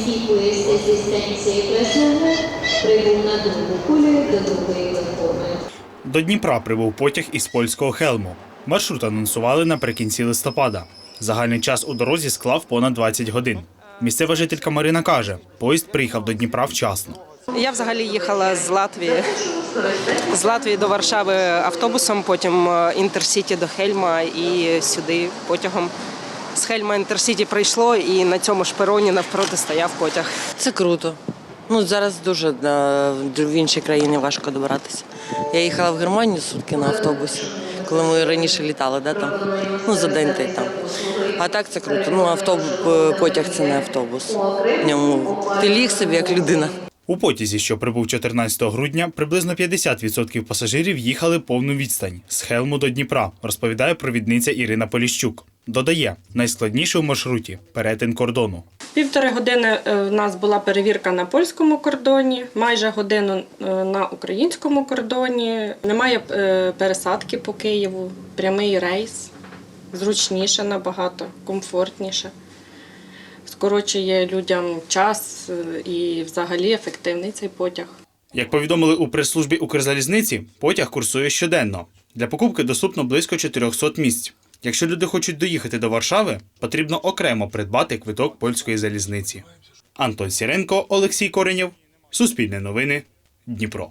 mestico esistenze persone прибув на другу кулю до другої платформи. До Дніпра прибув потяг із польського Хелму. Маршрут анонсували наприкінці листопада. Загальний час у дорозі склав понад 20 годин. Місцева жителька Марина каже, поїзд приїхав до Дніпра вчасно. Я взагалі їхала з Латвії. З Латвії до Варшави автобусом, потім е, інтерсіті до Хельма і сюди потягом. З Хельма інтерсіті прийшло і на цьому ж пероні навпроти стояв потяг. Це круто. Ну зараз дуже е, в іншій країні важко добиратися. Я їхала в Германію сутки на автобусі, коли ми раніше літали, да, там. Ну, за день та й там. А так це круто. Ну, автобус, потяг це не автобус. В ньому ти ліг собі як людина. У потязі, що прибув 14 грудня, приблизно 50% пасажирів їхали повну відстань з Хелму до Дніпра, розповідає провідниця Ірина Поліщук. Додає, найскладніше у маршруті перетин кордону. Півтори години е, в нас була перевірка на польському кордоні, майже годину е, на українському кордоні. Немає е, пересадки по Києву, прямий рейс, зручніше набагато, комфортніше. Скорочує людям час і взагалі ефективний цей потяг. Як повідомили у прес-службі Укрзалізниці, потяг курсує щоденно. Для покупки доступно близько 400 місць. Якщо люди хочуть доїхати до Варшави, потрібно окремо придбати квиток польської залізниці. Антон Сіренко, Олексій Коренєв, Суспільне новини, Дніпро.